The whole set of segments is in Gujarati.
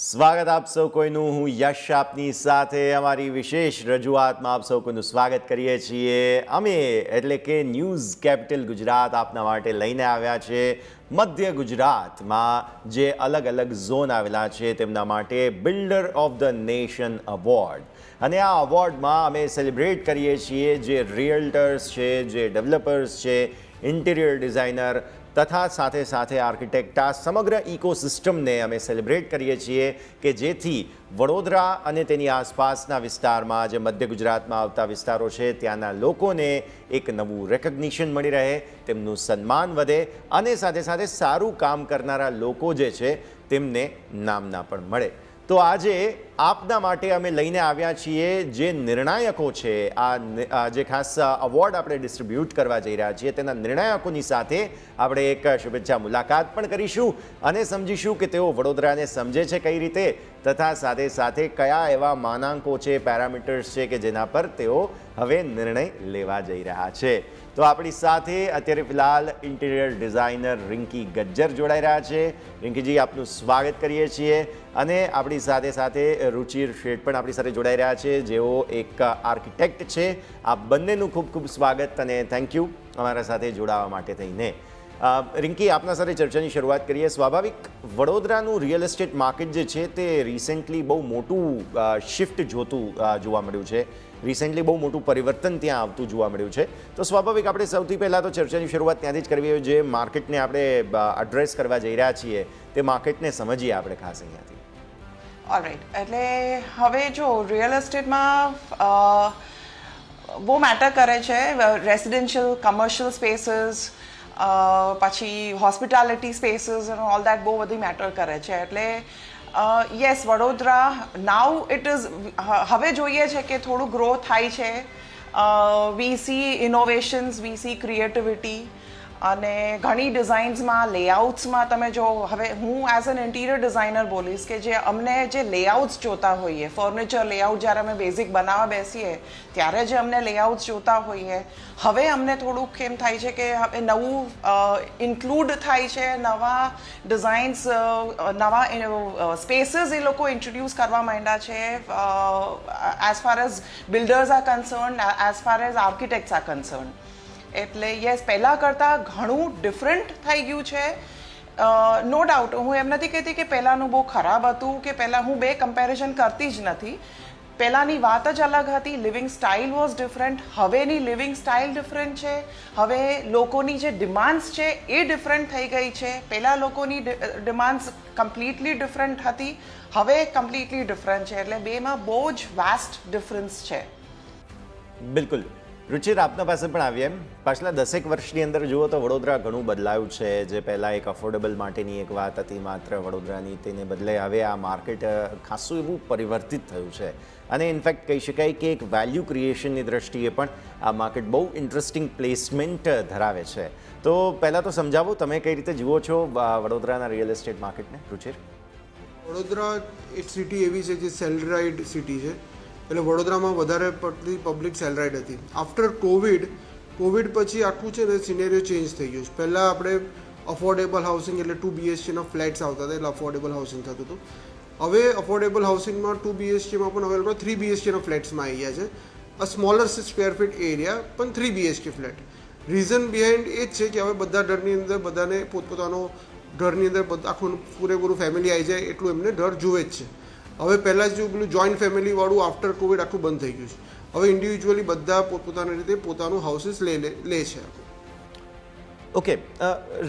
સ્વાગત આપ સૌ કોઈનું. હું યશ આપની સાથે અમારી વિશેષ રજૂઆતમાં આપ સૌ કોઈનું સ્વાગત કરીએ છીએ. અમે એટલે કે ન્યૂઝ કેપિટલ ગુજરાત આપના માટે લઈને આવ્યા છે. મધ્ય ગુજરાતમાં જે અલગ અલગ ઝોન આવેલા છે તેમના માટે builder of the nation award અને આ અવોર્ડમાં અમે સેલિબ્રેટ કરીએ છીએ જે રિયલ્ટર્સ છે, જે ડેવલપર્સ છે, ઇન્ટિરિયર ડિઝાઇનર તથા સાથે સાથે આર્કિટેક્ટ આ સમગ્ર ઇકોસિસ્ટમને અમે સેલિબ્રેટ કરીએ છીએ કે જેથી વડોદરા અને તેની આસપાસના વિસ્તારમાં જે મધ્ય ગુજરાતમાં આવતા વિસ્તારો છે, ત્યાંના લોકોને એક નવું રેકગ્નિશન મળી રહે, તેમનું સન્માન વધે અને સાથે સાથે સારું કામ કરનારા લોકો જે છે, તેમને નામના પણ મળે. તો આજે આપના માટે અમે લઈને આવ્યા છીએ જે નિર્ણાયકો છે, આ જે ખાસ અવોર્ડ આપણે ડિસ્ટ્રીબ્યુટ કરવા જઈ રહ્યા છીએ, તેના નિર્ણાયકોની સાથે આપણે એક શુભેચ્છા મુલાકાત પણ કરીશું અને સમજીશું કે તેઓ વડોદરાને સમજે છે કઈ રીતે. તથા સાથે સાથે કયા એવા માનાંકો છે, પેરામીટર્સ છે કે જેના પર તેઓ હવે નિર્ણય લેવા જઈ રહ્યા છે? તો આપણી સાથે અત્યારે ફિલહાલ ઇન્ટિરિયર ડિઝાઇનર રિંકી ગજ્જર જોડાઈ રહ્યા છે. રિંકીજી, આપનું સ્વાગત કરીએ છીએ અને આપણી સાથે સાથે રુચિર શેઠ પણ આપણી સાથે જોડાઈ રહ્યા છે, જેઓ એક આર્કિટેક્ટ છે. આ બંનેનું ખૂબ ખૂબ સ્વાગત અને થેન્ક યુ અમારા સાથે જોડાવા માટે થઈને. રિંકી, આપના સાથે ચર્ચાની શરૂઆત કરીએ. સ્વાભાવિક વડોદરાનું રિયલ એસ્ટેટ માર્કેટ જે છે તે રિસેન્ટલી બહુ મોટું શિફ્ટ જોતું જોવા મળ્યું છે. રિસેન્ટલી બહુ મોટું પરિવર્તન ત્યાં આવતું જોવા મળ્યું છે. તો સ્વાભાવિક આપણે સૌથી પહેલાં તો ચર્ચાની શરૂઆત ત્યાંથી જ કરવી હોય. જે માર્કેટને આપણે એડ્રેસ કરવા જઈ રહ્યા છીએ, તે માર્કેટને સમજીએ આપણે ખાસ અહીંયાથી. ઓલરાઈટ એટલે હવે જો રિયલ એસ્ટેટમાં બહુ મેટર કરે છે રેસિડેન્શિયલ કમર્શિયલ સ્પેસીસ પછી hospitality spaces and all that બહુ બધી મેટર કરે છે. એટલે yes, Vadodara now it is હવે જોઈએ છે કે થોડું ગ્રો થાય છે. We see innovations we see creativity અને ઘણી ડિઝાઇન્સમાં લેઆઉટ્સમાં તમે જો, હવે હું એઝ એન ઇન્ટિરિયર ડિઝાઇનર બોલીશ કે જે અમને જે લેઆઉટ્સ જોતા હોઈએ ફર્નિચર લેઆઉટ જ્યારે અમે બેઝિક બનાવવા બેસીએ, ત્યારે જે અમને લેઆઉટ્સ જોતા હોઈએ. હવે અમને થોડુંક એમ થાય છે કે હવે નવું ઇન્ક્લુડ થાય છે, નવા ડિઝાઇન્સ નવા સ્પેસીસ એ લોકો ઇન્ટ્રોડ્યુસ કરવા માંડ્યા છે as far as builders are concern as far as architects are concern એટલે યસ પહેલાં કરતાં ઘણું ડિફરન્ટ થઈ ગયું છે. નો ડાઉટ હું એમ નથી કહેતી કે પહેલાંનું બહુ ખરાબ હતું કે પહેલાં હું બે કમ્પેરિઝન કરતી જ નથી. પહેલાંની વાત જ અલગ હતી લિવિંગ સ્ટાઇલ વોઝ ડિફરન્ટ હવેની લિવિંગ સ્ટાઇલ ડિફરન્ટ છે. હવે લોકોની જે ડિમાન્ડ્સ છે એ ડિફરન્ટ થઈ ગઈ છે. પહેલાં લોકોની ડિમાન્ડ્સ કમ્પ્લીટલી ડિફરન્ટ હતી, હવે કમ્પ્લીટલી ડિફરન્ટ છે. એટલે બેમાં બહુ જ વાસ્ટ ડિફરન્સ છે. બિલકુલ. રુચિર આપના પાસે પણ આવીએ એમ. પાછલા દસેક વર્ષની અંદર જુઓ તો વડોદરા ઘણું બદલાયું છે. જે પહેલાં એક અફોર્ડેબલ માટેની એક વાત હતી, માત્ર વડોદરાની તેને બદલે હવે આ માર્કેટ ખાસું એવું પરિવર્તિત થયું છે. અને ઇનફેક્ટ કહી શકાય કે એક વેલ્યુ ક્રિએશનની દ્રષ્ટિએ પણ આ માર્કેટ બહુ ઇન્ટરેસ્ટિંગ પ્લેસમેન્ટ ધરાવે છે. તો પહેલાં તો સમજાવો, તમે કઈ રીતે જુઓ છો વડોદરાના રિયલ એસ્ટેટ માર્કેટને રુચિર? વડોદરા એક સિટી એવી છે જે સેલરાઇડ સિટી છે. એટલે વડોદરામાં વધારે પડતી પબ્લિક સેલરાઇડ હતી. આફ્ટર કોવિડ કોવિડ પછી આખું છે ને સિનેરિયો ચેન્જ થઈ ગયું છે. પહેલાં આપણે અફોર્ડેબલ હાઉસિંગ એટલે ટુ બીએચકેના ફ્લેટ્સ આવતા હતા, એટલે અફોર્ડેબલ હાઉસિંગ થતું હતું. હવે અફોર્ડેબલ હાઉસિંગમાં ટુ બીએચકેમાં પણ હવે થ્રી બીએચકેના ફ્લેટ્સમાં આવી ગયા છે. A smaller square feet area પણ three BHK flat reason behind એ જ છે કે હવે બધા ડરની અંદર બધાને પોતપોતાનો ઘરની અંદર આખું પૂરેપૂરું ફેમિલી આવી જાય, એટલું એમને ડર જુએ જ છે. હવે પહેલાં જેવું પેલું જોઈન્ટ ફેમિલીવાળું આફ્ટર કોવિડ આખું બંધ થઈ ગયું છે. હવે ઇન્ડિવિજ્યુઅલી બધા પોતપોતાની રીતે પોતાનું હાઉસીસ લે લે છે. ઓકે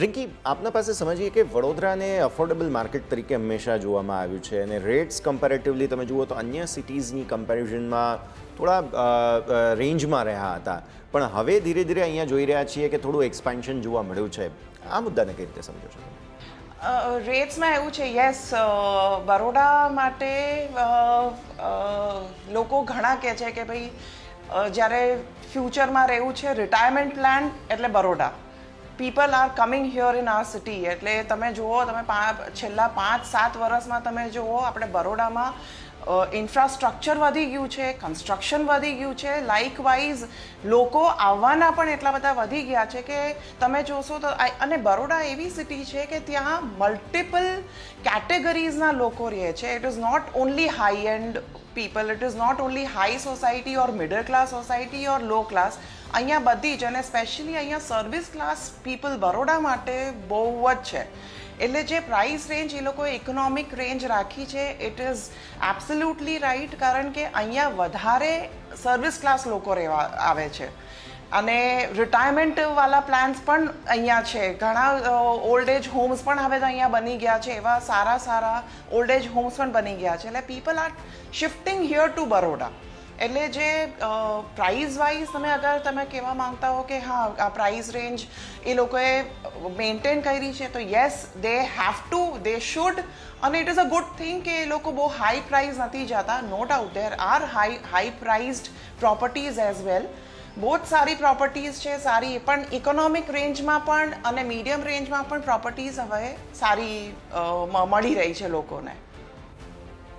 રિંકી, આપના પાસે સમજીએ કે વડોદરાને અફોર્ડેબલ માર્કેટ તરીકે હંમેશા જોવામાં આવ્યું છે અને રેટ્સ કમ્પેરેટિવલી તમે જુઓ તો અન્ય સિટીઝની કમ્પેરિઝનમાં થોડા રેન્જમાં રહ્યા હતા. પણ હવે ધીરે ધીરે અહીંયા જોઈ રહ્યા છીએ કે થોડું એક્સપાન્શન જોવા મળ્યું છે. આ મુદ્દાને કઈ રીતે સમજો છો રેટ્સમાં એવું છે યસ બરોડા માટે લોકો ઘણા કહે છે કે ભાઈ જ્યારે ફ્યુચરમાં રહેવું છે રિટાયરમેન્ટ પ્લાન એટલે Baroda. People are coming here in our city એટલે તમે જુઓ, તમે છેલ્લા પાંચ, સાત વર્ષમાં તમે જુઓ, આપણે બરોડામાં ઇન્ફ્રાસ્ટ્રક્ચર વધી ગયું છે કન્સ્ટ્રક્શન વધી ગયું છે લાઇકવાઇઝ લોકો આવવાના પણ એટલા બધા વધી ગયા છે કે તમે જોશો તો અને બરોડા એવી સિટી છે કે ત્યાં મલ્ટિપલ કેટેગરીઝના લોકો રહે છે. It is not only high end people it is not only high society or middle class society or low class અહીંયા બધી જ, અને સ્પેશિયલી અહીંયા સર્વિસ ક્લાસ પીપલ બરોડા માટે બહુ જ છે. એટલે જે પ્રાઇસ રેન્જ એ લોકોએ ઇકોનોમિક રેન્જ રાખી છે ઇટ ઇઝ એબ્સોલ્યુટલી રાઈટ કારણ કે અહીંયા વધારે સર્વિસ ક્લાસ લોકો રહેવા આવે છે. અને રિટાયરમેન્ટવાળા પ્લાન્સ પણ અહીંયા છે. ઘણા ઓલ્ડ એજ હોમ્સ પણ હવે તો અહીંયા બની ગયા છે. એવા સારા સારા ઓલ્ડ એજ હોમ્સ પણ બની ગયા છે. એટલે people are shifting here to Baroda એટલે જે પ્રાઇઝ વાઇઝ તમે અગર તમે કહેવા માંગતા હો કે હા, આ પ્રાઇસ રેન્જ એ લોકોએ મેન્ટેન કરી છે, તો yes they have to they should અને it is a good thing કે એ લોકો બહુ હાઈ પ્રાઇઝ નથી જતા. No doubt there are high high priced properties as well બહુ જ સારી પ્રોપર્ટીઝ છે, સારી, પણ ઇકોનોમિક રેન્જમાં પણ અને મીડિયમ રેન્જમાં પણ પ્રોપર્ટીઝ હવે સારી મળી રહી છે લોકોને.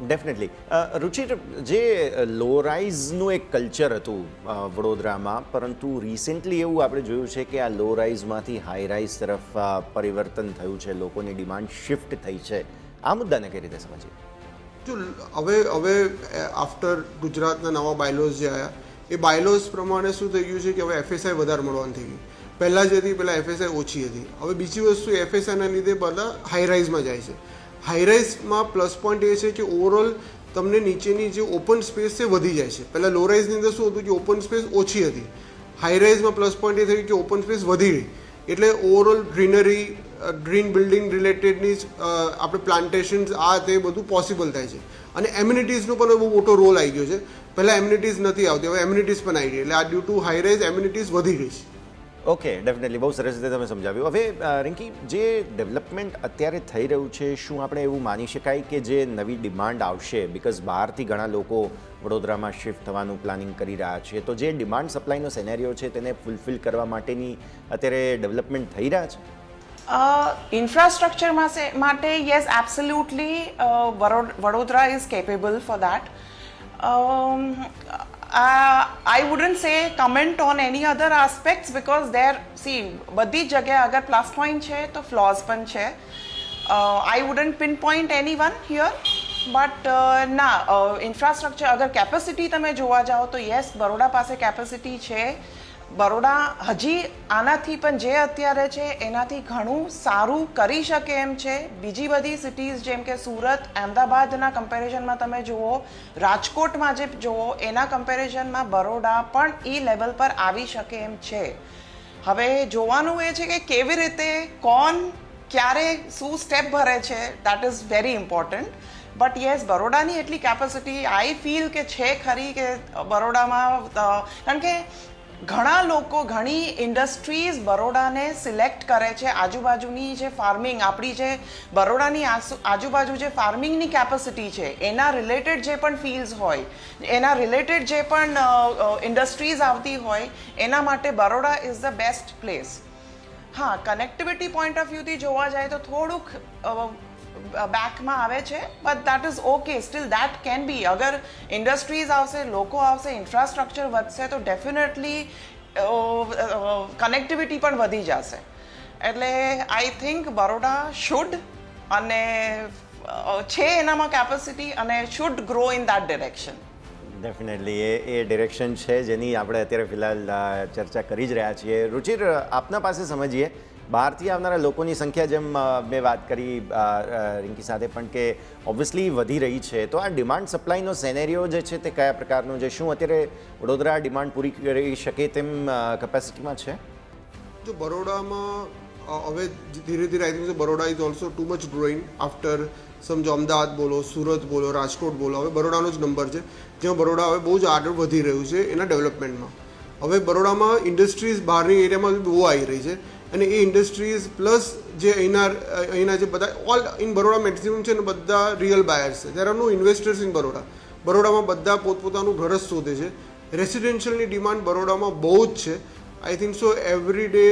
ડેફિનેટલી રુચિર જે લો રાઇઝનું એક કલ્ચર હતું વડોદરામાં, પરંતુ રિસેન્ટલી એવું આપણે જોયું છે કે આ લો રાઇઝમાંથી હાઈ રાઇઝ તરફ પરિવર્તન થયું છે, લોકોની ડિમાન્ડ શિફ્ટ થઈ છે. આ મુદ્દાને કઈ રીતે સમજીએ? જો, હવે હવે આફ્ટર ગુજરાતના નવા બાયલોઝ જે આવ્યા, એ બાયલોઝ પ્રમાણે શું થઈ ગયું છે કે હવે એફએસઆઈ વધારે મળવાની થઈ ગઈ પહેલાં જે હતી, પહેલાં એફએસઆઈ ઓછી હતી. હવે બીજી વસ્તુ એફએસઆઈના લીધે બધા હાઈ રાઇઝમાં જાય છે. હાઈ રાઇઝમાં પ્લસ પોઈન્ટ એ છે કે ઓવરઓલ તમને નીચેની જે ઓપન સ્પેસ છે વધી જાય છે. પહેલાં લો રાઇઝની અંદર શું હતું કે ઓપન સ્પેસ ઓછી હતી. હાઈ રાઇઝમાં પ્લસ પોઈન્ટ એ થયું કે ઓપન સ્પેસ વધી ગઈ. એટલે ઓવરઓલ ગ્રીનરી ગ્રીન બિલ્ડિંગ રિલેટેડની જ આપણે પ્લાન્ટેશન્સ આ તે બધું પોસિબલ થાય છે. અને એમ્યુનિટીઝનો પણ બહુ મોટો રોલ આવી ગયો છે. પહેલાં એમ્યુનિટીઝ નથી આવતી, હવે એમ્યુનિટીઝ પણ આવી ગઈ. એટલે આ ડ્યુ ટુ હાઈરાઇઝ એમ્યુનિટીઝ વધી ગઈ છે. ઓકે ડેફિનેટલી બહુ સરસ રીતે તમે સમજાવ્યું. હવે રિંકી, જે ડેવલપમેન્ટ અત્યારે થઈ રહ્યું છે, શું આપણે એવું માની શકાય કે જે નવી ડિમાન્ડ આવશે? બિકોઝ બહારથી ઘણા લોકો વડોદરામાં શિફ્ટ થવાનું પ્લાનિંગ કરી રહ્યા છે. તો જે ડિમાન્ડ સપ્લાયનો સેનેરિયો છે, તેને ફૂલફિલ કરવા માટેની અત્યારે ડેવલપમેન્ટ થઈ રહ્યા છે? ઇન્ફ્રાસ્ટ્રક્ચર માટે yes absolutely Vadodara is capable for that I wouldn't say comment on any other aspects because there see બધી જ જગ્યાએ અગર પ્લસ પોઈન્ટ છે તો ફ્લોઝ પણ છે I wouldn't pin point any one here but ના ઇન્ફ્રાસ્ટ્રક્ચર અગર કેપેસિટી તમે જોવા જાઓ તો યસ બરોડા પાસે કેપેસિટી છે બરોડા હજી આનાથી પણ જે અત્યારે છે, એનાથી ઘણું સારું કરી શકે એમ છે. બીજી બધી સિટીઝ જેમ કે સુરત, અમદાવાદના કમ્પેરિઝનમાં તમે જુઓ, રાજકોટમાં જે જુઓ, એના કમ્પેરિઝનમાં બરોડા પણ એ લેવલ પર આવી શકે એમ છે. હવે જોવાનું એ છે કે કેવી રીતે, કોણ, ક્યારે, શું સ્ટેપ ભરે છે that is very important but yes બરોડાની એટલી કેપેસિટી આઈ ફીલ કે છે ખરી કે બરોડામાં કારણ કે ઘણા લોકો ઘણી ઇન્ડસ્ટ્રીઝ બરોડાને સિલેક્ટ કરે છે. આજુબાજુની જે ફાર્મિંગ, આપણી જે બરોડાની આજુબાજુ જે ફાર્મિંગની કેપેસિટી છે, એના રિલેટેડ જે પણ ફિલ્ડ્સ હોય, એના રિલેટેડ જે પણ ઇન્ડસ્ટ્રીઝ આવતી હોય, એના માટે Baroda is the best place હા કનેક્ટિવિટી પોઈન્ટ ઓફ વ્યૂથી જોવા જાય તો થોડુંક બેકમાં આવે છે but that is okay still that can be અગર ઇન્ડસ્ટ્રીઝ આવશે, લોકો આવશે ઇન્ફ્રાસ્ટ્રક્ચર વધશે, તો ડેફિનેટલી કનેક્ટિવિટી પણ વધી જશે. એટલે આઈ થિંક બરોડા શુડ અને છે એનામાં કેપેસિટી અને should grow in that direction definitely એ એ ડિરેક્શન છે જેની આપણે અત્યારે ફિલહાલ ચર્ચા કરી જ રહ્યા છીએ. રુચિર આપના પાસે સમજીએ. બહારથી આવનારા લોકોની સંખ્યા જેમ મેં વાત કરી રિંકી સાથે પણ કે ઓબ્વિયસલી વધી રહી છે. તો આ ડિમાન્ડ સપ્લાયનો સેનેરિયો જે છે તે કયા પ્રકારનો છે? શું અત્યારે વડોદરા ડિમાન્ડ પૂરી કરી શકે તેમ કેપેસિટીમાં છે? જો બરોડામાં હવે ધીરે ધીરે I think Baroda is also too much growing after સમજો અમદાવાદ બોલો, સુરત બોલો, રાજકોટ બોલો. હવે બરોડાનો જ નંબર છે. જેમાં બરોડા હવે બહુ જ આગળ વધી રહ્યું છે એના ડેવલપમેન્ટમાં હવે બરોડામાં ઇન્ડસ્ટ્રીઝ બહારની એરિયામાં બહુ આવી રહી છે. અને એ ઇન્ડસ્ટ્રીઝ પ્લસ જે અહીંના અહીંના જે બધા ઓલ ઇન બરોડા મેક્સિમમ છે ને બધા રિયલ બાયર્સ છે. There are no investors in Baroda. બરોડામાં બધા પોતપોતાનું ઘર જ શોધે છે. રેસિડેન્શિયલની ડિમાન્ડ બરોડામાં બહુ જ છે. I think so every day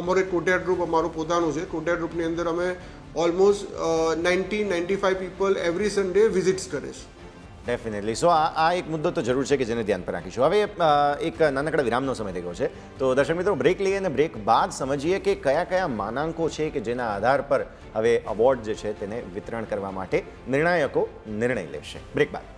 અમારે કોટિયાર ગ્રુપ અમારું પોતાનું છે. કોટેડ ગ્રુપની અંદર અમે almost ninety ninety five people every Sunday visits કરે છે. ડેફિનેટલી સો આ એક મુદ્દો તો જરૂર છે કે જેને ધ્યાન પર રાખીશું. હવે એક નાનકડા વિરામનો સમય થઈ ગયો છે. તો દર્શક મિત્રો, બ્રેક લઈએ અને બ્રેક બાદ સમજીએ કે કયા કયા માનાંકો છે કે જેના આધાર પર હવે અવોર્ડ જે છે તેને વિતરણ કરવા માટે નિર્ણાયકો નિર્ણય લેશે. બ્રેક બાદ.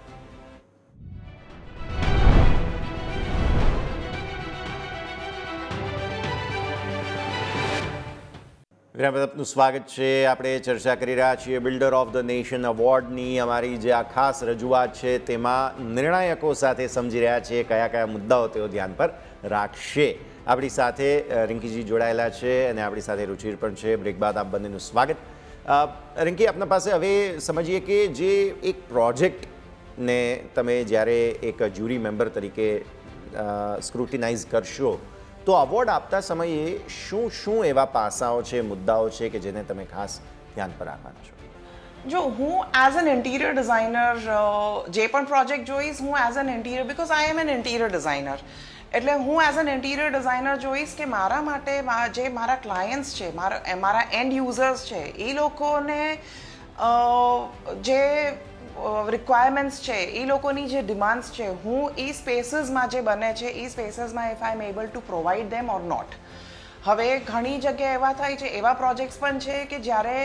વિરામ આપનું સ્વાગત છે. આપણે ચર્ચા કરી રહ્યા છીએ બિલ્ડર ઓફ ધ નેશન અવોર્ડની અમારી જે આ ખાસ રજૂઆત છે તેમાં નિર્ણાયકો સાથે સમજી રહ્યા છે કયા કયા મુદ્દાઓ તેઓ ધ્યાન પર રાખશે. આપણી સાથે રિંકીજી જોડાયેલા છે અને આપણી સાથે રુચિર પણ છે. બ્રેક બાદ આપ બંનેનું સ્વાગત. રિંકી, આપના પાસે હવે સમજીએ કે જે એક પ્રોજેક્ટને તમે જ્યારે એક જ્યુરી મેમ્બર તરીકે સ્ક્રુટિનાઇઝ કરશો તો અવોર્ડ આપતા સમયે શું શું એવા પાસાઓ છે, મુદ્દાઓ છે કે જેને તમે ખાસ ધ્યાન પર રાખવાના છો? જો હું એઝ એન ઇન્ટિરિયર ડિઝાઇનર જે પણ પ્રોજેક્ટ જોઈશ, હું as an interior because I am an interior designer એટલે હું એઝ એન ઇન્ટિરિયર ડિઝાઇનર જોઈશ કે મારા માટે જે મારા ક્લાયન્ટ્સ છે, મારા મારા એન્ડ યુઝર્સ છે, એ લોકોને જે રિક્વાયરમેન્ટ્સ છે, એ લોકોની જે ડિમાન્ડ્સ છે, હું એ સ્પેસીસમાં જે બને છે, એ સ્પેસીસમાં if I am able to provide them or not હવે ઘણી જગ્યાએ એવા થાય છે, એવા પ્રોજેક્ટ્સ પણ છે કે જ્યારે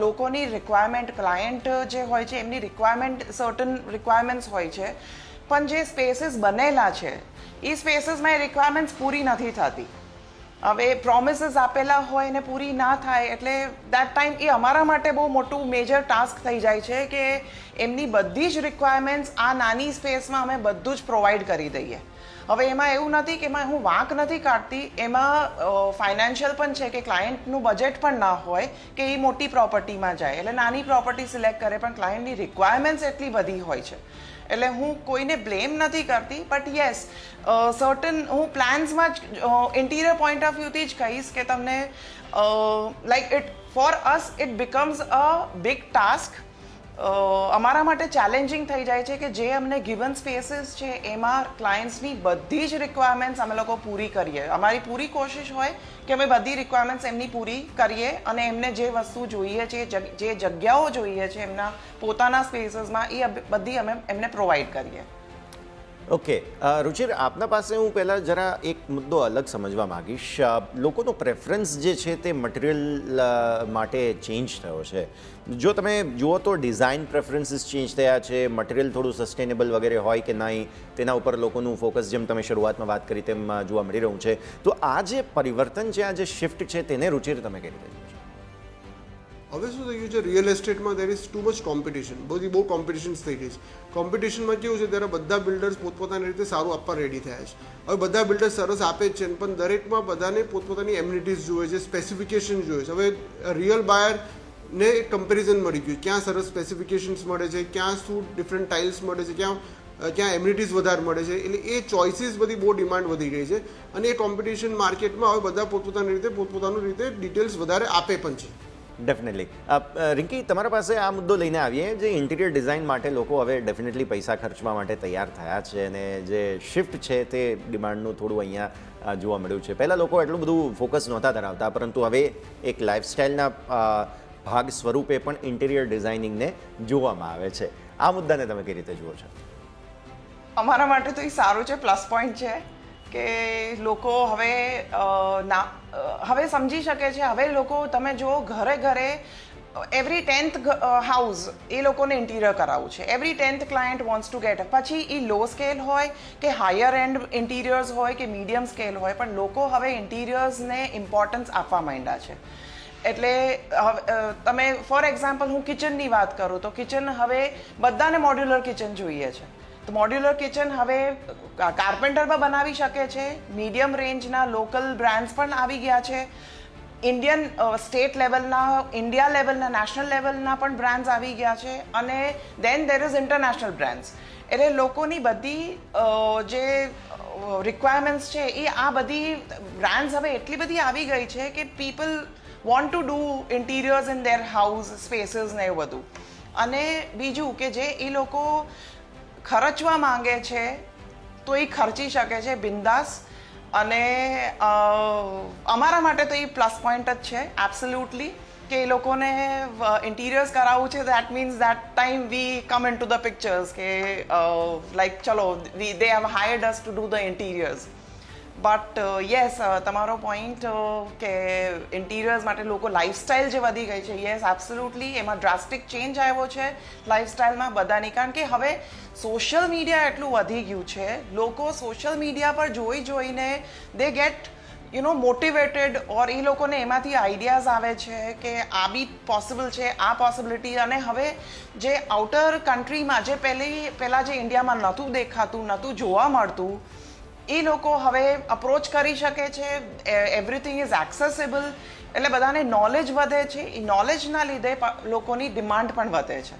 લોકોની રિક્વાયરમેન્ટ ક્લાયન્ટ જે હોય છે, એમની રિક્વાયરમેન્ટ સર્ટન રિક્વાયરમેન્ટ્સ હોય છે, પણ જે સ્પેસીસ બનેલા છે, એ સ્પેસીસમાં એ રિક્વાયરમેન્ટ્સ પૂરી નથી થતી. હવે પ્રોમિસીસ આપેલા હોય ને પૂરી ના થાય, એટલે દેટ ટાઈમ એ અમારા માટે બહુ મોટું મેજર ટાસ્ક થઈ જાય છે કે એમની બધી જ રિક્વાયરમેન્ટ્સ આ નાની સ્પેસમાં અમે બધું જ પ્રોવાઈડ કરી દઈએ. હવે એમાં એવું નથી કે એમાં હું વાંક નથી કાઢતી, એમાં ફાઇનાન્શિયલ પણ છે કે ક્લાયન્ટનું બજેટ પણ ના હોય કે એ મોટી પ્રોપર્ટીમાં જાય. એટલે નાની પ્રોપર્ટી સિલેક્ટ કરે પણ ક્લાયન્ટની રિક્વાયરમેન્ટ્સ એટલી બધી હોય છે. એટલે હું કોઈને બ્લેમ નથી કરતી બટ યસ સર્ટન હું પ્લાન્સમાં જ ઇન્ટિરિયર પોઈન્ટ ઓફ વ્યૂથી જ કહીશ કે તમને like it for us it becomes a big task અમારા માટે ચેલેન્જિંગ થઈ જાય છે કે જે અમને ગિવન સ્પેસીસ છે, એમાં ક્લાયન્ટ્સની બધી જ રિક્વાયરમેન્ટ્સ અમે લોકો પૂરી કરીએ. અમારી પૂરી કોશિશ હોય કે અમે બધી રિક્વાયરમેન્ટ્સ એમની પૂરી કરીએ અને એમને જે વસ્તુ જોઈએ છે જે જગ્યાઓ જોઈએ છે, એમના પોતાના સ્પેસીસમાં એ બધી અમે એમને પ્રોવાઈડ કરીએ. ઓકે રુચિર આપના પાસે હું પહેલાં જરા એક મુદ્દો અલગ સમજવા માંગીશ. લોકોનો પ્રેફરન્સ જે છે તે મટીરિયલ માટે ચેન્જ થયો છે. જો તમે જુઓ તો ડિઝાઇન પ્રેફરન્સીસ ચેન્જ થયા છે મટીરિયલ થોડું સસ્ટેનેબલ વગેરે હોય કે નહીં, તેના ઉપર લોકોનું ફોકસ જેમ તમે શરૂઆતમાં વાત કરી તેમ જોવા મળી રહ્યું છે. તો આ જે પરિવર્તન છે, આ જે શિફ્ટ છે, તેને રુચિર તમે કઈ રીતે હવે શું થઈ ગયું છે? Real એસ્ટેટમાં there is too much competition બધી બહુ કોમ્પિટિશન્સ થઈ ગઈ છે. કોમ્પિટિશનમાં કેવું છે? ત્યારે બધા બિલ્ડર્સ પોતપોતાની રીતે સારું આપવા રેડી થયા છે. હવે બધા બિલ્ડર્સ સરસ આપે છે, પણ દરેકમાં બધાને પોતપોતાની એમ્યુનિટીઝ જોઈએ છે સ્પેસિફિકેશન જોઈએ છે. હવે રિયલ બાયર ને કમ્પેરિઝન મળી ગયું. ક્યાં સરસ સ્પેસિફિકેશન્સ મળે છે? ક્યાં શું ડિફરન્ટ ટાઇલ્સ મળે છે? ક્યાં ક્યાં એમ્યુનિટીઝ વધારે મળે છે? એટલે એ ચોઇસીસ બધી બહુ ડિમાન્ડ વધી ગઈ છે. અને એ કોમ્પિટિશન માર્કેટમાં હવે બધા પોતપોતાની રીતે, પોતપોતાનું રીતે ડિટેલ્સ વધારે આપે પણ છે. ડેફિનેટલી રિંકી તમારા પાસે આ મુદ્દો લઈને આવીએ. જે ઇન્ટિરિયર ડિઝાઇન માટે લોકો હવે ડેફિનેટલી પૈસા ખર્ચવા માટે તૈયાર થયા છે અને જે શિફ્ટ છે તે ડિમાન્ડનું થોડું અહીંયા જોવા મળ્યું છે. પહેલાં લોકો એટલું બધું ફોકસ નહોતા ધરાવતા, પરંતુ હવે એક લાઇફસ્ટાઇલના ભાગ સ્વરૂપે પણ ઇન્ટિરિયર ડિઝાઇનિંગને જોવામાં આવે છે. આ મુદ્દાને તમે કઈ રીતે જુઓ છો? અમારા માટે તો એ સારું છે પ્લસ પોઈન્ટ છે. કે લોકો હવે ના હવે સમજી શકે છે, હવે લોકો તમે જુઓ ઘરે ઘરે એવરી ટેન્થ હાઉસ એ લોકોને ઇન્ટિરિયર કરાવવું છે. Every tenth client wants to get પછી એ લો સ્કેલ હોય કે હાયર એન્ડ ઇન્ટિરિયર્સ હોય કે મીડિયમ સ્કેલ હોય, પણ લોકો હવે ઇન્ટિરિયર્સને ઇમ્પોર્ટન્સ આપવા માંડ્યા છે. એટલે તમે ફોર એક્ઝામ્પલ હું કિચનની વાત કરું, તો કિચન હવે બધાને મોડ્યુલર કિચન જોઈએ છે. તો મોડ્યુલર કિચન હવે કાર્પેન્ટર પણ બનાવી શકે છે. મીડિયમ રેન્જના લોકલ બ્રાન્ડ્સ પણ આવી ગયા છે. ઇન્ડિયન સ્ટેટ લેવલના ઇન્ડિયા લેવલના નેશનલ લેવલના પણ બ્રાન્ડ્સ આવી ગયા છે. અને then there is international brands એટલે લોકોની બધી જે રિક્વાયરમેન્ટ્સ છે, એ આ બધી બ્રાન્ડ્સ હવે એટલી બધી આવી ગઈ છે કે people want to do interiors in their house spaces ને એવું બધું. અને બીજું કે જે એ લોકો ખર્ચવા માંગે છે, તો એ ખર્ચી શકે છે, બિંદાસ. અને અમારા માટે તો એ પ્લસ પોઈન્ટ જ છે એબ્સોલ્યુટલી કે એ લોકોને ઇન્ટિરિયર્સ કરાવવું છે that means that time we come in to the pictures કે લાઈક ચલો we they have hired us to do the interiors but yes તમારો પોઈન્ટ કે ઇન્ટિરિયર્સ માટે લોકો લાઇફસ્ટાઇલ જે વધી ગઈ છે યસ એબ્સોલ્યુટલી એમાં ડ્રાસ્ટિક ચેન્જ આવ્યો છે લાઇફસ્ટાઇલમાં બધાની. કારણ કે હવે સોશિયલ મીડિયા એટલું વધી ગયું છે, લોકો સોશિયલ મીડિયા પર જોઈ જોઈને they get you know motivated or એ લોકોને એમાંથી આઈડિયાઝ આવે છે કે આ બી પોસિબલ છે, આ પોસિબિલિટી અને હવે જે આઉટર કન્ટ્રીમાં જે પહેલી, પહેલાં જે ઇન્ડિયામાં નહોતું દેખાતું, નહોતું જોવા મળતું એ લોકો હવે અપ્રોચ કરી શકે છે. એવરીથિંગ ઇઝ એક્સેસિબલ એટલે બધાને નોલેજ વધે છે. એ નોલેજના લીધે લોકોની ડિમાન્ડ પણ વધે છે.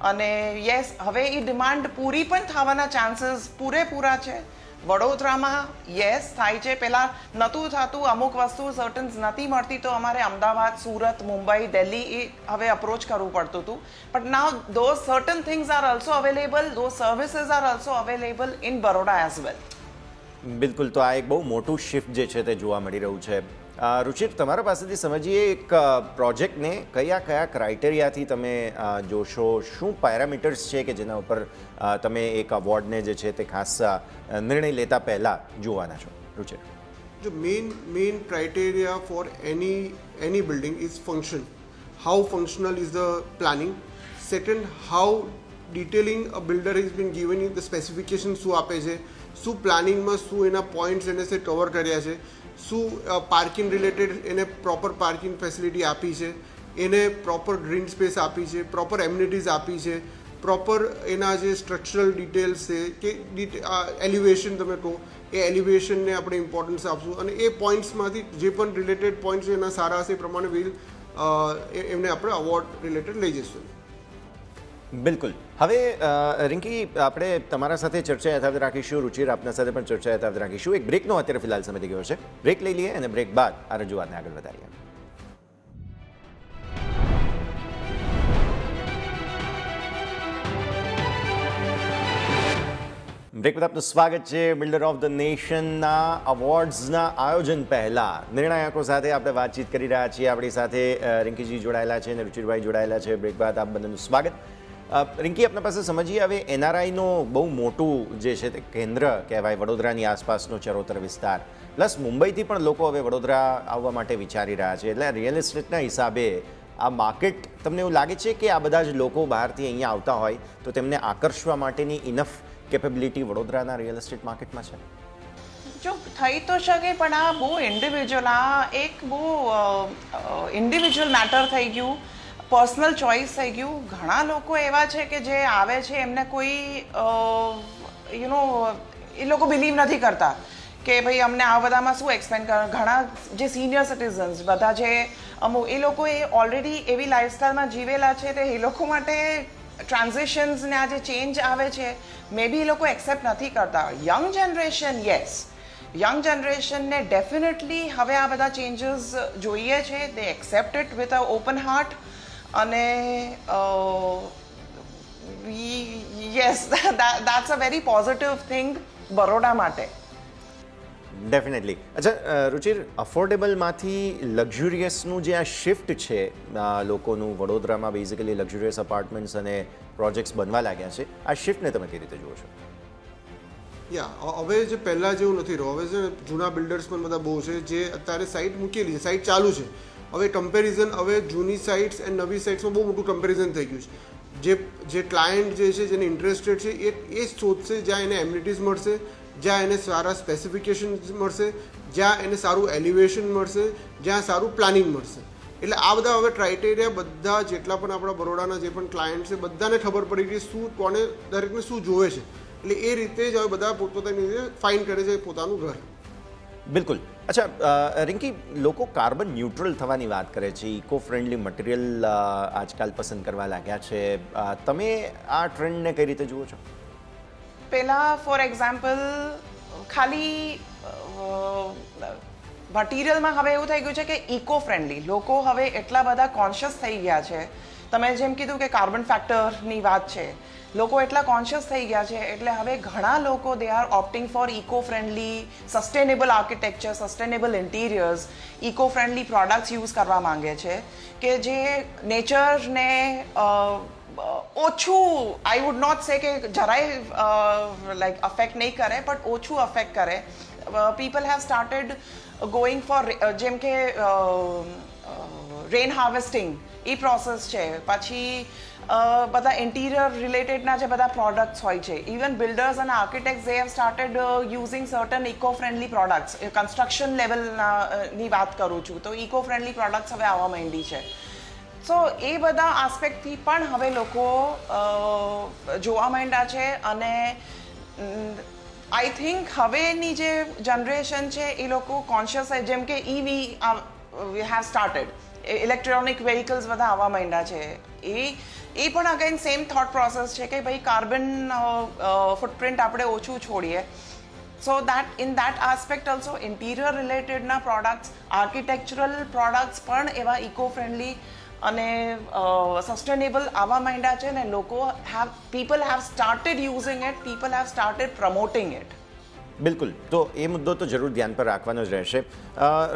અને યસ હવે એ ડિમાન્ડ પૂરી પણ થવાના ચાન્સીસ પૂરેપૂરા છે. વડોદરામાં યસ થાય છે. પહેલાં નહોતું થતું, અમુક વસ્તુ સર્ટન્સ નથી મળતી તો અમારે અમદાવાદ, સુરત, મુંબઈ, દિલ્હી એ હવે અપ્રોચ કરવું પડતું હતું. But now though certain things are also available though services are also available in Baroda as well બિલકુલ તો આ એક બહુ મોટું શિફ્ટ જે છે તે જોવા મળી રહ્યું છે અ, રુચિર તમારા પાસેથી સમજીએ એક અ, પ્રોજેક્ટને કયા કયા ક્રાઇટેરિયાથી તમે અ, જોશો શું પેરામીટર્સ છે કે જેના ઉપર અ, તમે એક અવોર્ડને જે છે તે ખાસ અ, નિર્ણય લેતા પહેલાં જોવાના છો Ruchir The main main criteria for any any building is function. How functional is the planning? Second, how detailing a builder has been given in the specification શું આપે છે શું પ્લાનિંગમાં શું એના પોઈન્ટ્સ એને સે કવર કર્યા છે? શું પાર્કિંગ રિલેટેડ એને પ્રોપર પાર્કિંગ ફેસિલિટી આપી છે? એને પ્રોપર ગ્રીન સ્પેસ આપી છે? પ્રોપર એમ્યુનિટીઝ આપી છે? પ્રોપર એના જે સ્ટ્રક્ચરલ ડિટેલ્સ છે કે એલિવેશન તમે કહો, એ એલિવેશનને આપણે ઇમ્પોર્ટન્સ આપશું. અને એ પોઈન્ટ્સમાંથી જે પણ રિલેટેડ પોઈન્ટ્સ એના સારા હશે એ પ્રમાણે વિલ એમને આપણે અવોર્ડ રિલેટેડ લઈ જઈશું. બિલકુલ. હવે રિંકી, આપણે તમારા સાથે ચર્ચા યથાવત રાખીશું રુચિર આપના સાથે પણ ચર્ચા યથાવત રાખીશું. એક બ્રેકનો અત્યારે ફિલહાલ સમય થઈ ગયો છે. બ્રેક લઈ લઈએ અને બ્રેક બાદ આ રજૂઆતને આગળ વધારીએ. બ્રેક બાદ આપનું સ્વાગત છે. બિલ્ડર ઓફ ધ નેશનના અવોર્ડ્સના આયોજન પહેલાં નિર્ણાયકો સાથે આપણે વાતચીત કરી રહ્યા છીએ. આપણી સાથે રિંકીજી જોડાયેલા છે અને રુચિરભાઈ જોડાયેલા છે. બ્રેક બાદ આપ બંનેનું સ્વાગત. રિંકી, આપના પાસે સમજીએ, હવે એનઆરઆઈનો બહુ મોટું જે છે તે કેન્દ્ર કહેવાય વડોદરાની આસપાસનો ચરોતર વિસ્તાર. પ્લસ મુંબઈથી પણ લોકો હવે વડોદરા આવવા માટે વિચારી રહ્યા છે. એટલે રિયલ એસ્ટેટના હિસાબે આ માર્કેટ તમને એવું લાગે છે કે આ બધા જ લોકો બહારથી અહીંયા આવતા હોય, તો તેમને આકર્ષવા માટેની ઇનફ કેપેબિલિટી વડોદરાના રિયલ એસ્ટેટ માર્કેટમાં છે? જો થઈ તો શકે, પણ આ બહુ ઇન્ડિવિજ્યુઅલ આ એક બહુ ઇન્ડિવિજ્યુઅલ મેટર થઈ ગયું. પર્સનલ ચોઇસ થઈ ગયું. ઘણા લોકો એવા છે કે જે આવે છે, એમને કોઈ યુ નો એ લોકો બિલીવ નથી કરતા કે ભાઈ અમને આ બધામાં શું એક્સપ્લેન કર, ઘણા જે સિનિયર સિટીઝન્સ બધા જે અમુક, એ લોકો એ ઓલરેડી એવી લાઈફસ્ટાઈલમાં જીવેલા છે તે એ લોકો માટે ટ્રાન્ઝેક્શન્સને આ જે ચેન્જ આવે છે, મે બી એ લોકો એક્સેપ્ટ નથી કરતા. યંગ જનરેશન યસ યંગ જનરેશનને ડેફિનેટલી હવે આ બધા ચેન્જીસ જોઈએ છે. They accept it with a open heart અને yes that's a very positive thing Baroda માટે. ડેફિનેટલી અચ્છા રુચિર અફોર્ડેબલમાંથી લક્ઝુરિયસનું જે આ શિફ્ટ છે લોકોનું વડોદરામાં બેઝિકલી લક્ઝુરિયસ અપાર્ટમેન્ટ્સ અને પ્રોજેક્ટ્સ બનવા લાગ્યા છે આ શિફ્ટને તમે કઈ રીતે જુઓ છો? યા હવે જે પહેલાં જેવું નથી રહ્યું. હવે જે જૂના બિલ્ડર્સ પણ બધા બહુ છે જે અત્યારે સાઇટ મૂકેલી છે સાઇટ ચાલુ છે. હવે કમ્પેરિઝન હવે જૂની સાઇટ્સ એન્ડ નવી સાઇટ્સમાં બહુ મોટું કમ્પેરિઝન થઈ ગયું છે. જે જે ક્લાયન્ટ જે છે, જેને ઇન્ટરેસ્ટેડ છે, એ એ જ શોધશે, જ્યાં એને એમ્યુનિટીઝ મળશે, જ્યાં એને સારા સ્પેસિફિકેશન મળશે, જ્યાં એને સારું એલિવેશન મળશે, જ્યાં સારું પ્લાનિંગ મળશે. એટલે આ બધા હવે ક્રાઇટેરિયા બધા જેટલા પણ આપણા બરોડાના જે પણ ક્લાયન્ટ છે, બધાને ખબર પડી કે શું, કોને, દરેકને શું જોવે છે. એટલે એ રીતે જ હવે બધા પોતપોતાની રીતે ફાઇન કરે છે પોતાનું ઘર. બિલકુલ. અચ્છા રિંકી, લોકો કાર્બન ન્યુટ્રલ થવાની વાત કરે છે ઇકો ફ્રેન્ડલી મટીરિયલ આજકાલ પસંદ કરવા લાગ્યા છે. તમે આ ટ્રેન્ડને કઈ રીતે જુઓ છો? પહેલાં, ફોર એક્ઝામ્પલ, ખાલી મટીરિયલમાં હવે એવું થઈ ગયું છે કે ઇકો ફ્રેન્ડલી લોકો હવે એટલા બધા કોન્શિયસ થઈ ગયા છે. તમે જેમ કીધું કે કાર્બન ફેક્ટરની વાત છે. લોકો એટલા કોન્શિયસ થઈ ગયા છે, એટલે હવે ઘણા લોકો they are opting for eco friendly sustainable architecture sustainable interiors eco friendly products use કરવા માંગે છે. કે જે નેચરને ઓછું આઈ વુડ નોટ સે કે જરાય લાઈક અફેક્ટ નહીં કરે બટ ઓછું અફેક્ટ કરે. People have started going for જેમ કે રેન હાર્વેસ્ટિંગ એ પ્રોસેસ છે. પછી બધા ઇન્ટિરિયર રિલેટેડના જે બધા પ્રોડક્ટ્સ હોય છે ઇવન બિલ્ડર્સ અને architect they have started using certain eco friendly products construction લેવલના વાત કરું છું. તો ઇકો ફ્રેન્ડલી પ્રોડક્ટ્સ હવે આવવા માંડી છે. સો એ બધા આસ્પેક્ટથી પણ હવે લોકો જોવા માંડ્યા છે અને આઈ થિંક હવેની જે જનરેશન છે, એ લોકો કોન્શિયસ જેમ કે EV we have started electronic vehicles બધા આવવા માંડ્યા છે. એ એ પણ અગેન સેમ થોટ પ્રોસેસ છે કે ભાઈ કાર્બન ફૂટપ્રિન્ટ આપણે ઓછું છોડીએ. So that in that aspect also interior રિલેટેડના products architectural products પણ એવા ઇકો ફ્રેન્ડલી અને સસ્ટેનેબલ આવવા માંડ્યા છે ને લોકો have people have started using it people have started promoting it બિલકુલ. તો એ મુદ્દો તો જરૂર ધ્યાન પર રાખવાનો જ રહેશે.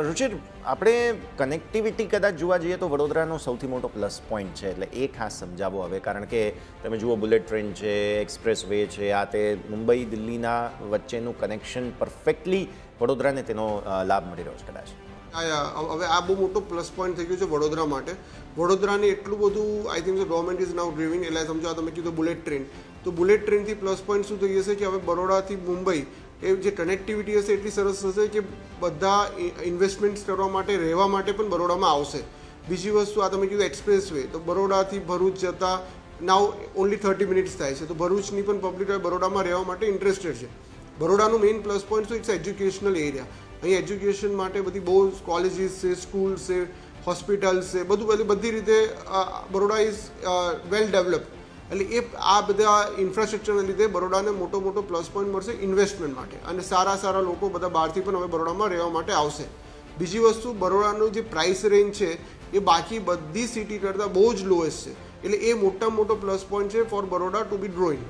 રુચિર, આપણે કનેક્ટિવિટી કદાચ જોવા જઈએ તો વડોદરાનો સૌથી મોટો પ્લસ પોઈન્ટ છે. એટલે એ ખાસ સમજાવો હવે, કારણ કે તમે જુઓ બુલેટ ટ્રેન છે એક્સપ્રેસ વે છે, આ તે મુંબઈ, દિલ્હીના વચ્ચેનું કનેક્શન પરફેક્ટલી વડોદરાને તેનો લાભ મળી રહ્યો છે કદાચ. હવે આ બહુ મોટો પ્લસ પોઈન્ટ થઈ ગયો છે વડોદરા માટે. વડોદરાને એટલું બધું I think government is now driving એટલે સમજો તમે કીધું બુલેટ ટ્રેન તો બુલેટ ટ્રેનથી પ્લસ પોઈન્ટ શું થઈ જશે કે હવે બરોડાથી મુંબઈ એ જે કનેક્ટિવિટી હશે એટલી સરસ હશે કે બધા ઇન્વેસ્ટમેન્ટ્સ કરવા માટે, રહેવા માટે પણ બરોડામાં આવશે. બીજી વસ્તુ આ તમે કીધું એક્સપ્રેસ વે તો બરોડાથી ભરૂચ જતા નાવ ઓનલી થર્ટી મિનિટ્સ થાય છે. તો ભરૂચની પણ પબ્લિક બરોડામાં રહેવા માટે ઇન્ટરેસ્ટેડ છે. બરોડાનું મેઇન પ્લસ પોઈન્ટ શું ઇટ્સ એજ્યુકેશનલ એરિયા અહીં એજ્યુકેશન માટે બધી બહુ કોલેજીસ છે સ્કૂલ્સ છે હોસ્પિટલ્સ છે, બધું બધી બધી રીતે બરોડા ઇઝ વેલ ડેવલપ એટલે એ આ બધા ઇન્ફ્રાસ્ટ્રક્ચરના લીધે બરોડાને મોટો મોટો પ્લસ પોઈન્ટ મળશે ઇન્વેસ્ટમેન્ટ માટે. અને સારા સારા લોકો બધા બહારથી પણ હવે બરોડામાં રહેવા માટે આવશે. બીજી વસ્તુ, બરોડાનું જે પ્રાઇસ રેન્જ છે, એ બાકી બધી સિટી કરતાં બહુ જ લોએસ્ટ છે. એટલે એ મોટા મોટો પ્લસ પોઈન્ટ છે for Baroda to be drawing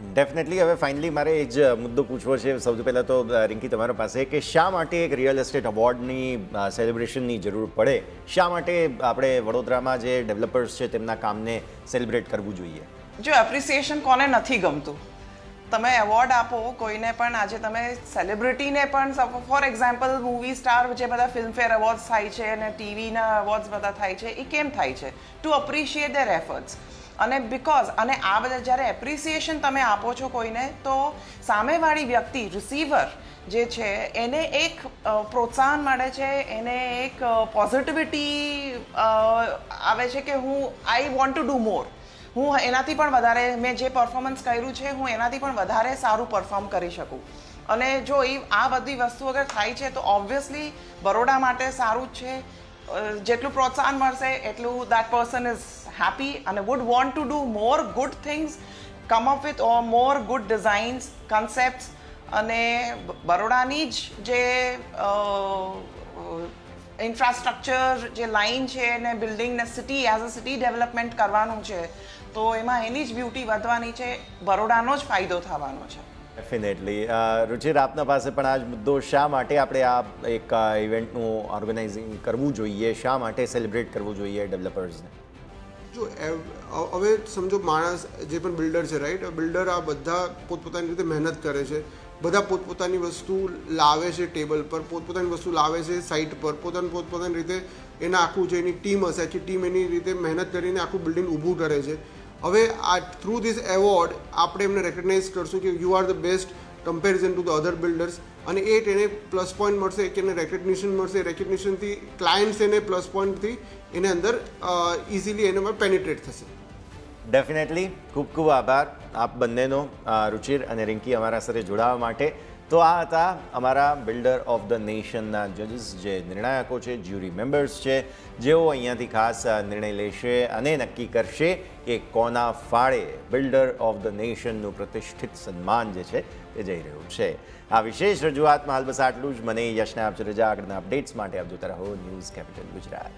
definitely હવે ફાઇનલી મારે એ જ મુદ્દો પૂછવો છે. સૌથી પહેલાં તો રિંકી તમારા પાસે કે શા માટે એક રિયલ એસ્ટેટ અવોર્ડની સેલિબ્રેશનની જરૂર પડે? શા માટે આપણે વડોદરામાં જે ડેવલપર્સ છે તેમના કામને સેલિબ્રેટ કરવું જોઈએ? જો એપ્રિસિએશન કોને નથી ગમતું? તમે એવોર્ડ આપો કોઈને પણ આજે તમે સેલિબ્રિટીને પણ ફોર એક્ઝામ્પલ મૂવી સ્ટાર જે બધા ફિલ્મફેર એવોર્ડ્સ થાય છે અને ટીવીના એવોર્ડ્સ બધા થાય છે એ કેમ થાય છે? ટુ અપ્રિશિએટ ધેર એફર્ટ્સ અને બિકોઝ અને આ બધા જ્યારે એપ્રિસિએશન તમે આપો છો કોઈને, તો સામેવાળી વ્યક્તિ રિસીવર જે છે, એને એક પ્રોત્સાહન મળે છે, એને એક પોઝિટિવિટી આવે છે કે હું I want to do more હું એનાથી પણ વધારે, મેં જે પરફોર્મન્સ કર્યું છે, હું એનાથી પણ વધારે સારું પરફોર્મ કરી શકું. અને જો એ આ બધી વસ્તુ અગર થાય છે, તો ઓબ્વિયસલી બરોડા માટે સારું જ છે. જેટલું પ્રોત્સાહન મળશે, એટલું દેટ પર્સન ઇઝ હેપી અને want want to do more things, things come with with more good designs concepts. અને બરોડાની જ જે ઇન્ફ્રાસ્ટ્રક્ચર જે લાઇન છે ને બિલ્ડિંગને city as a city development કરવાનું છે તો એમાં એની જ બ્યુટી વધવાની છે બરોડાનો જ ફાયદો થવાનો છે. ડેફિનેટલી રુચિર આપના પાસે પણ આ મુદ્દો શા માટે આપણે આ એક ઇવેન્ટનું ઓર્ગેનાઇઝિંગ કરવું જોઈએ? શા માટે સેલિબ્રેટ કરવું જોઈએ ડેવલપર્સને જો હવે સમજો માણસ જે પણ બિલ્ડર છે રાઈટ બિલ્ડર આ બધા પોતપોતાની રીતે મહેનત કરે છે. બધા પોતપોતાની વસ્તુ લાવે છે ટેબલ પર, પોતપોતાની વસ્તુ લાવે છે સાઇટ પર, પોતાની પોતપોતાની રીતે એના આખું જે એની ટીમ હશે, આખી ટીમ એની રીતે મહેનત કરીને આખું બિલ્ડિંગ ઊભું કરે છે. હવે આ થ્રુ ધીસ એવોર્ડ આપણે એમને રેકગ્નાઇઝ કરશું કે you are the best comparison to the other builders અને એ એને પ્લસ પોઈન્ટ મળશે કે એને રેકગ્નિશન મળશે. રેકગ્નિશનથી ક્લાયન્ટ્સ એને પ્લસ પોઈન્ટથી એને અંદર ઇઝીલી એનામાં પેનિટ્રેટ થશે. ડેફિનેટલી ખૂબ ખૂબ આભાર આપ બંનેનો રુચિર અને રિંકી અમારા સાથે જોડાવા માટે. તો આ હતા અમારા બિલ્ડર ઓફ ધ નેશનના જજીસ જે નિર્ણાયકો છે જ્યુરી મેમ્બર્સ છે, જેઓ અહીંયાથી ખાસ નિર્ણય લેશે અને નક્કી કરશે કે કોના ફાળે બિલ્ડર ઓફ ધ નેશનનું પ્રતિષ્ઠિત સન્માન જે છે એ જઈ રહ્યું છે. આ વિશેષ રજૂઆતમાં હાલ બસ આટલું જ. મને યશને આપજો રજા આગળના અપડેટ્સ માટે આપજો તરહો ન્યૂઝ કેપિટલ ગુજરાત.